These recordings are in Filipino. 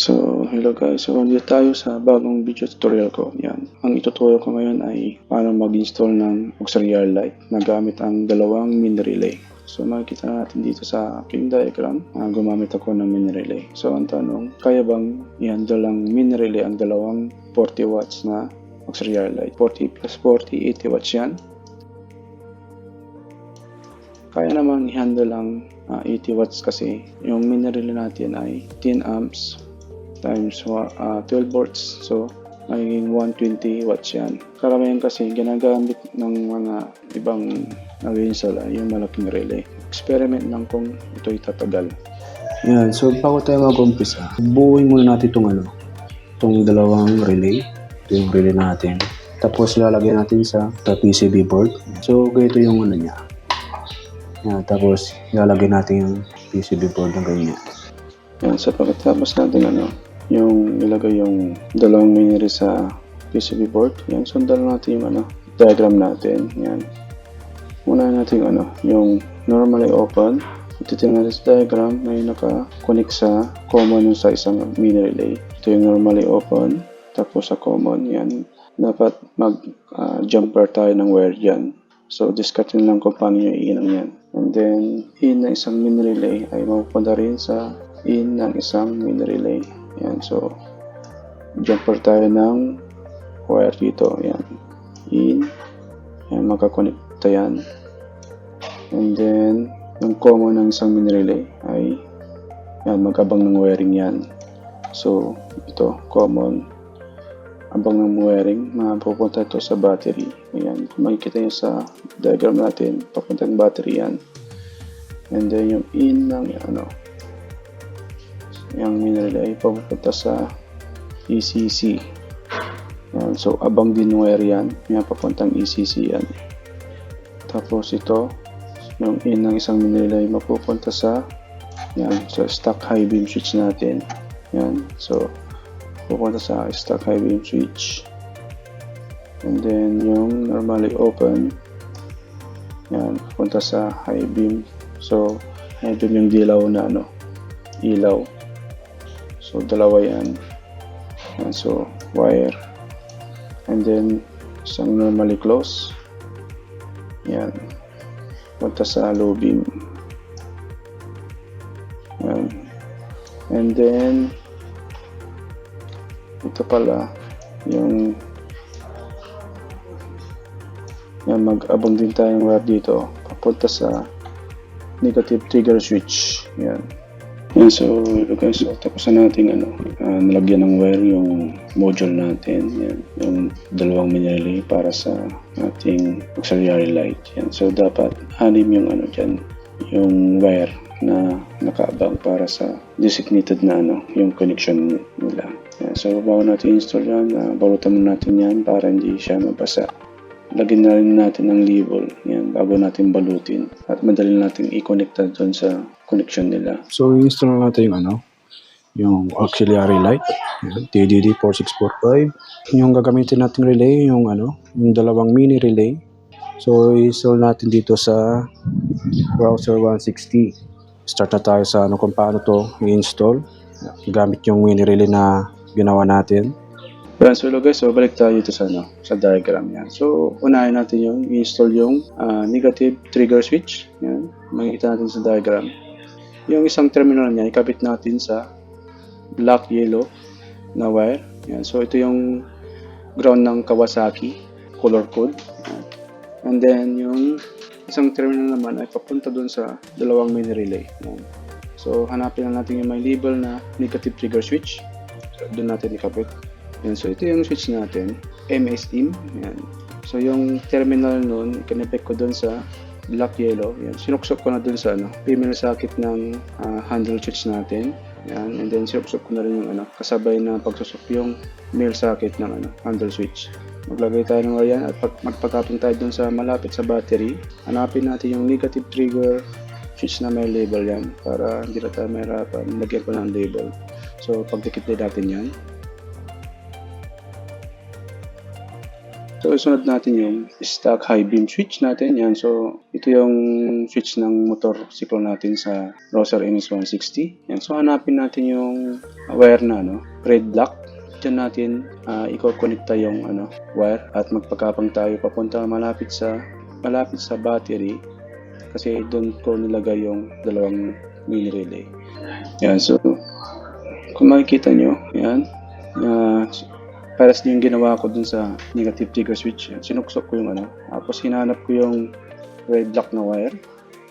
So, hello guys. So, nandito tayo sa bagong video tutorial ko. Yan. Ang ituturo ko ngayon ay paano mag-install ng auxiliary light na gamit ang dalawang mini relay. So, makikita natin dito sa aking diagram na gumamit ako ng mini relay. So, ang tanong, kaya bang i-handle ang mini relay ang dalawang 40 watts na auxiliary light? 40 plus 40, 80 watts yan. Kaya naman i-handle ang ah, 80 watts kasi yung mini relay natin ay 10 amps times wa- ah, 12 volts. So, magiging 120 watts yan. Karamihan kasi ginagamit ng mga ibang nag-install ay yung malaking relay. Experiment lang kung ito tatagal. Yan, so bago tayo mag-umpisa, buuin muna natin itong ano, itong dalawang relay. Ito yung relay natin. Tapos lalagyan natin sa, sa PCB board. So ganito yung ano niya. Yan, tapos lalagyan natin yung PCB board ng ganyan. Yan, sa pagkatapos natin ano, yung ilagay yung dalawang miniri sa PCB board. Yan, sundan natin yung ano, diagram natin. Yan. Una natin ano, yung normally open. Titingnan natin sa diagram may naka-connect sa common yung sa isang mini relay. Ito yung normally open. Tapos sa common, yan. Dapat mag-jumper tayo ng wire dyan. So, discard nyo lang kung paano nyo iinang yan. And then, in ng isang mini relay ay mapupunta rin sa in ng isang mini relay. Yan, so, jumper tayo ng wire dito. Yan, in. Yan, makakonekta yan. And then, yung common ng isang mini relay ay yan, magkabang ng wiring yan. So, ito, common. Abang ng wiring, mapupunta ito sa battery. Ayan, kung makikita nyo sa diagram natin, papuntang battery yan. And then yung in ng ano, yung mineral ay papupunta sa ECC. Yan, so abang din wire yan, yan papuntang ECC yan. Tapos ito, yung in ng isang mineral ay mapupunta sa yan, sa stock high beam switch natin. Yan, so pupunta sa stock high beam switch. And then yung normally open, yan, pupunta sa high beam. So, high beam yung dilaw na ano, ilaw. So, dalawa yan. yan so, wire. And then, isang normally close. Yan. Punta sa low beam. Yan. And then, ito pala, yung yan, mag-abang din tayong wire dito. Papunta sa negative trigger switch. Yan. Yan, so, guys, so, tapos na natin, ano, ah, nalagyan ng wire yung module natin. Yan, yung dalawang mini relay para sa ating auxiliary light. Yan, so, dapat anim yung, ano, dyan, yung wire na nakaabang para sa designated na, ano, yung connection nila. Yan, so, bago natin install yan, uh, balutan muna natin yan para hindi siya mabasa lagyan na rin natin ng label yan bago natin balutin at madali natin i-connect doon sa connection nila So install na natin yung ano, yung auxiliary light, yan, TDD 4645. Yung gagamitin nating relay, yung ano, yung dalawang mini relay. So install natin dito sa browser 160. Start na tayo sa ano kung paano to i-install. Gamit yung mini relay na ginawa natin. yan so guys so balik tayo dito sa ano sa diagram yan so unahin natin yung i-install yung ah, negative trigger switch yan makikita natin sa diagram yung isang terminal niya ikabit natin sa black yellow na wire. Yan. So ito yung ground ng Kawasaki color code. And then yung isang terminal naman ay papunta doon sa dalawang mini relay. Yan. so hanapin lang natin yung may label na negative trigger switch. So, doon natin ikabit. Yan, so ito yung switch natin, MSIM. Yan. So yung terminal nun, kinepek ko dun sa black yellow. Yan. Sinuksok ko na dun sa ano, female socket ng ah, handle switch natin. Yan. And then sinuksok ko na rin yung ano, kasabay na pagsusok yung male socket ng ano, handle switch. Maglagay tayo ng wire at pag magpatapon tayo dun sa malapit sa battery. Hanapin natin yung negative trigger switch na may label yan para hindi na tayo mahirapan. Lagyan ko ng label. So pagdikit din natin yan. So, sunod natin yung stock high beam switch natin. Yan. So, ito yung switch ng motorsiklo natin sa Roser MS160. Yan. So, hanapin natin yung wire na ano, red black. Diyan natin uh, i-connecta yung ano, wire at magpagkapang tayo papunta malapit sa malapit sa battery kasi doon ko nilagay yung dalawang mini relay. Yan. So, kung makikita nyo, yan. Uh, pares din yung ginawa ko dun sa negative trigger switch. Sinuksok ko yung ano. Tapos hinanap ko yung red black na wire.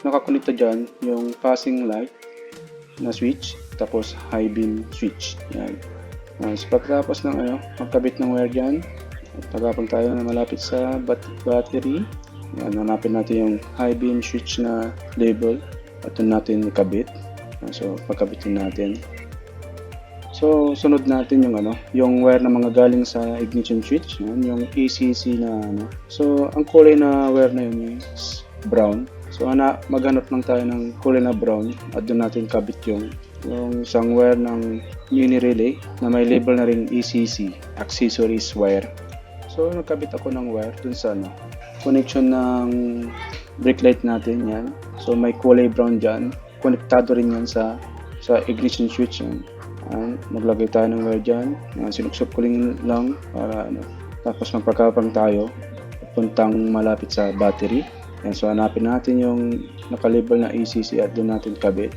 Nakakonekta dyan yung passing light na switch. Tapos high beam switch. Yan. So pagkatapos ng ano, magkabit ng wire dyan, pagkapon tayo na malapit sa bat battery, yan, hanapin natin yung high beam switch na label at natin ikabit. Uh, so pagkabitin natin. So, sunod natin yung ano, yung wire na mga galing sa ignition switch, yan, yung ACC na ano. So, ang kulay na wire na yun is brown. So, ana, maghanap lang tayo ng kulay na brown at doon natin kabit yung yung isang wire ng mini relay na may label na rin ECC, accessories wire. So, nagkabit ako ng wire dun sa ano, connection ng brake light natin yan. So, may kulay brown dyan. Konektado rin yan sa sa ignition switch yan. Ayan, maglagay tayo ng wire dyan. Ayan, sinuksok ko lang para ano. Tapos magpagkapang tayo puntang malapit sa battery. Ayan, so hanapin natin yung nakalabel na ECC at doon natin kabit.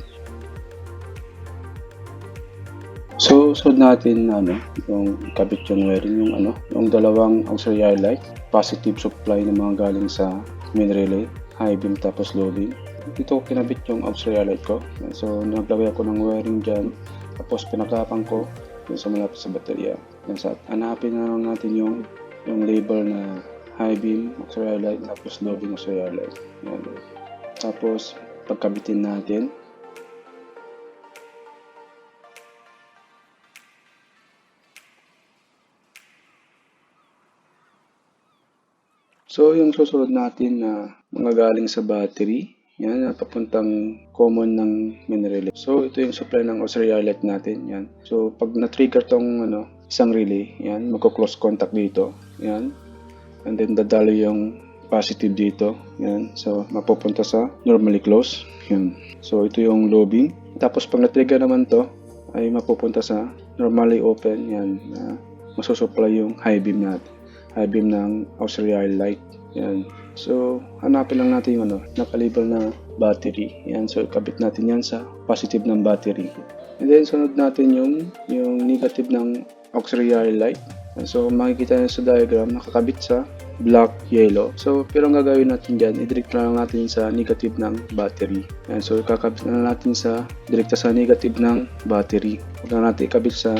So, sunod natin ano, yung kabit yung wiring, yung ano, yung dalawang auxiliary light, positive supply na mga galing sa main relay, high beam tapos low beam. Dito ko kinabit yung auxiliary light ko. So, naglagay ako ng wiring dyan, tapos pinakapang ko dun sa malapit sa baterya. Yan sa hanapin na lang natin yung yung label na high beam auxiliary light tapos low beam auxiliary light. Yan. Tapos pagkabitin natin, So, yung susunod natin na mga galing sa battery, yan, na papuntang common ng main relay. So, ito yung supply ng light natin, yan. So, pag na-trigger tong ano, isang relay, yan, magko-close contact dito, yan. And then, dadalo yung positive dito, yan. So, mapupunta sa normally close, yan. So, ito yung beam. Tapos, pag na-trigger naman to, ay mapupunta sa normally open, yan. na masusupply yung high beam natin high beam ng auxiliary light. Yan. So, hanapin lang natin yung ano, nakalabel na battery. Yan. So, kabit natin yan sa positive ng battery. And then, sunod natin yung, yung negative ng auxiliary light. So, makikita nyo sa diagram, nakakabit sa black, yellow. So, pero ang gagawin natin dyan, i-direct lang natin sa negative ng battery. Yan. So, kakabit na natin sa, direkta sa negative ng battery. Huwag na natin ikabit sa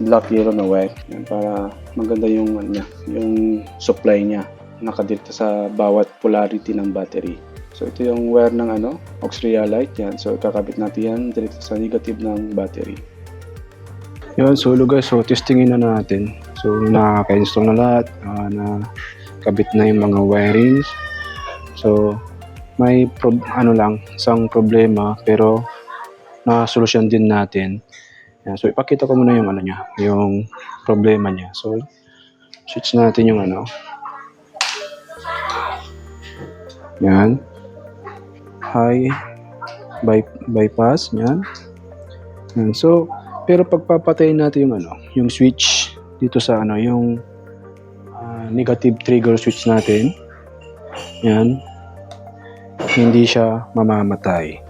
black yellow na wire yan, para maganda yung ano yung supply niya nakadirect sa bawat polarity ng battery. So ito yung wire ng ano, auxiliary light yan. So kakabit natin yan direct sa negative ng battery. Yun, so guys, so testingin na natin. So nakaka-install na lahat, ah, na kabit na yung mga wirings. So may prob- ano lang, isang problema pero na-solusyon din natin. Yan, so ipakita ko muna yung ano niya, yung problema niya. So switch natin yung ano. Yan. High by, bypass, yan. Yan. So, pero pagpapatayin natin yung ano, yung switch dito sa ano, yung ah, negative trigger switch natin. Yan. Hindi siya mamamatay.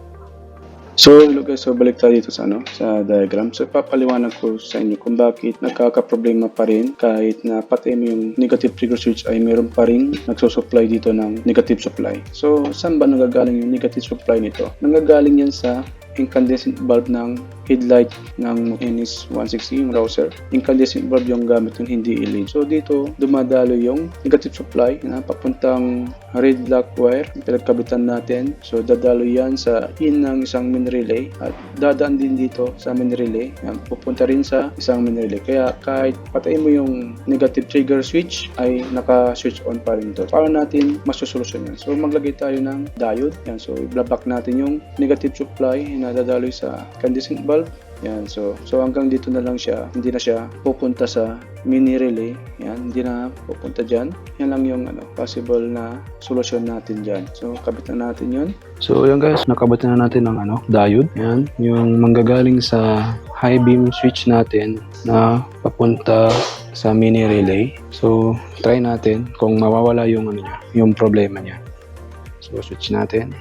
So, hello guys, so balik tayo dito sa ano, sa diagram. So, ipapaliwanag ko sa inyo kung bakit nagkakaproblema pa rin kahit na pati yung negative trigger switch ay meron pa rin nagsusupply dito ng negative supply. So, saan ba nanggagaling yung negative supply nito? Nanggagaling yan sa incandescent bulb ng headlight ng Ennis 160 yung browser. Incandescent bulb yung gamit yung hindi LED. So dito dumadalo yung negative supply na papuntang red black wire pinagkabitan natin. So dadalo yan sa in ng isang main relay at dadaan din dito sa main relay. Yan, pupunta rin sa isang main relay. Kaya kahit patayin mo yung negative trigger switch ay naka-switch on pa rin to. Para natin masusolusyon yan. So maglagay tayo ng diode. Yan, so i-block natin yung negative supply na dadaloy sa incandescent bulb Yan, so so hanggang dito na lang siya. Hindi na siya pupunta sa mini relay. Yan, hindi na pupunta diyan. Yan lang yung ano, possible na solusyon natin diyan. So kabit na natin 'yon. So yan guys, nakabit na natin ng ano, diode. Yan, yung manggagaling sa high beam switch natin na papunta sa mini relay. So try natin kung mawawala yung ano niya, yung problema niya. So switch natin.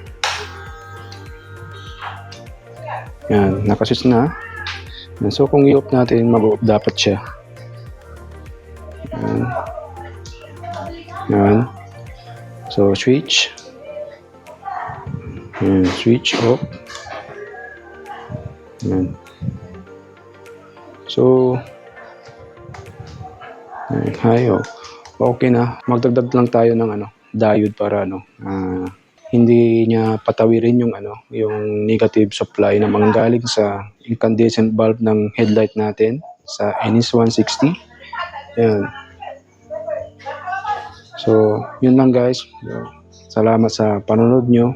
Yan, nakaswitch na. Yan, so kung i-off natin, mag-off dapat siya. Yan. Yan. So switch. Yan, switch off. Yan. So, high off. Okay na. Magdagdag lang tayo ng ano, diode para ano, ah, hindi niya patawirin yung ano, yung negative supply na manggaling sa incandescent bulb ng headlight natin sa NS 160. Yan. So, yun lang guys. Salamat sa panonood nyo.